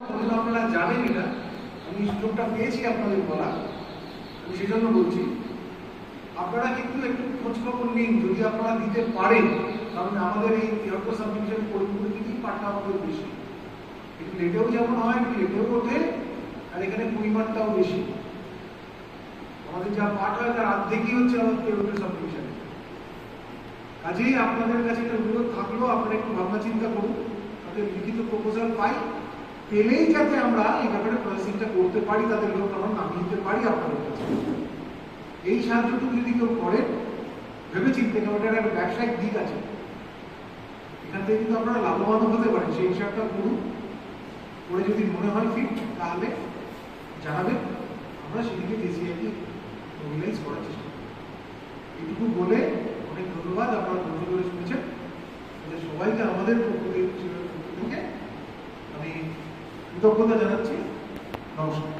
হয়তো আপনারা জানেন এটা। আমি সুযোগটা পেয়েছি আপনাদের বলা আমি সেজন্য বলছি, আপনারা কিন্তু একটু খোঁজখবর নিন, যদি আপনারা দিতে পারেন কারণ আমাদের এই এরকম সাবমিশন পরিপূর্ণতিতেই পাঠটা আমাদের বেশি। একটু লেটেও যেমন হয়, একটু লেটেও ওঠে, আর এখানে পরিমাণটাও বেশি। আমাদের যা পাঠ হয়, তার অর্ধেকই হচ্ছে আমাদের পেরোটের সাবমিশন কাজেই আপনাদের কাছে একটা অনুরোধ থাকল, আপনারা একটু ভাবনা চিন্তা করুন, তাদের লিখিত প্রপোজাল পাই। পেলেই যাতে আমরা এই ব্যাপারে প্রসেসিংটা করতে পারি, তাদের লোক আমরা নামিয়ে দিতে পারি আপনাদের কাছে। এই সাহায্যটুকু যদি কেউ করেন ভেবে চিন্তে এটার একটা ব্যবসায়িক দিক আছে। এখান থেকে কিন্তু আপনারা লাভবান হতে পারেন। সেই হিসাবটা করুন। করে যদি মনে হয় ফিট তাহলে জানাবেন। আমরা সেদিকে ডিসিআইটি মোবিলাইজ করার চেষ্টা করব। এইটুকু বলে অনেক ধন্যবাদ। আপনারা ধৈর্য করে শুনেছেন। সবাইকে আমাদের পক্ষ থেকে কৃতজ্ঞতা জানাচ্ছি নমস্কার